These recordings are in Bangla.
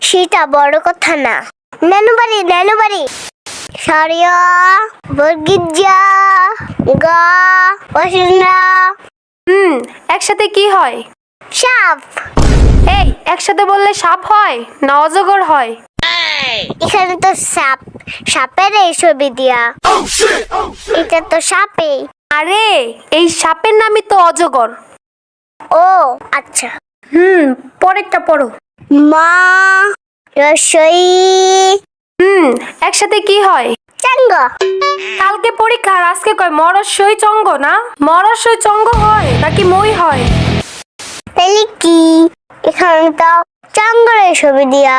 সেটা বড় কথা না। নানু বাড়ি নানু বাড়ি। সরিয়া বর্গিজা গা বসনা হুম একসাথে কি হয়? সাপ। এই একসাথে বললে সাপ হয় না অজগর হয়? এখানে তো সাপ। সাপের এই ছবি দিয়া। এটা তো সাপে। আরে এই সাপের নামই তো অজগর। ও আচ্ছা। হুম পরেরটা পড়ো। মা রসই। হুম একসাথে কি হয়? চাঙ্গ। কালকে পরীক্ষা আর আজকে কয়? মরস্যই চঙ্গ না? মরস্যই চঙ্গ হয় নাকি মই হয়? তাহলে কি? এখানে তো চঙ্গরের ছবি দিয়া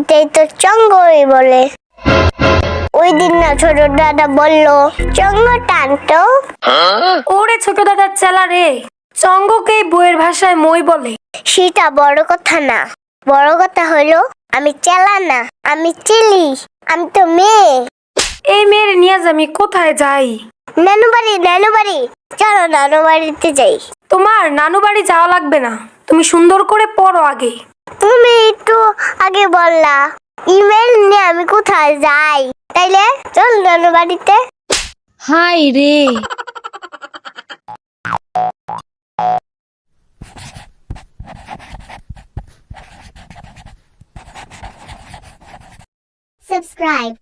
এটাই তো চঙ্গই বলে। ওই দিন না ছোট দাদা বলল চঙ্গ টানতো? ওরে ছোট দাদার চেলা রে চঙ্গকে বইয়ের ভাষায় মই বলে। সেটা বড় কথা না। বড় কথা হলো আমি চেলা না আমি চিলি আমি তো মেয়ে। এই মেয়ের নিয়ে আমি কোথায় যাই? নানু বাড়ি নানু বাড়ি। চলো নানু বাড়িতে যাই। তোমার নানু বাড়ি যাওয়া লাগবে না তুমি সুন্দর করে পড়ো আগে। তুমি একটু আগে বললা ইমেল নিয়ে আমি কোথায় যাই? তাইলে চল নানু বাড়িতে। হাই রে subscribe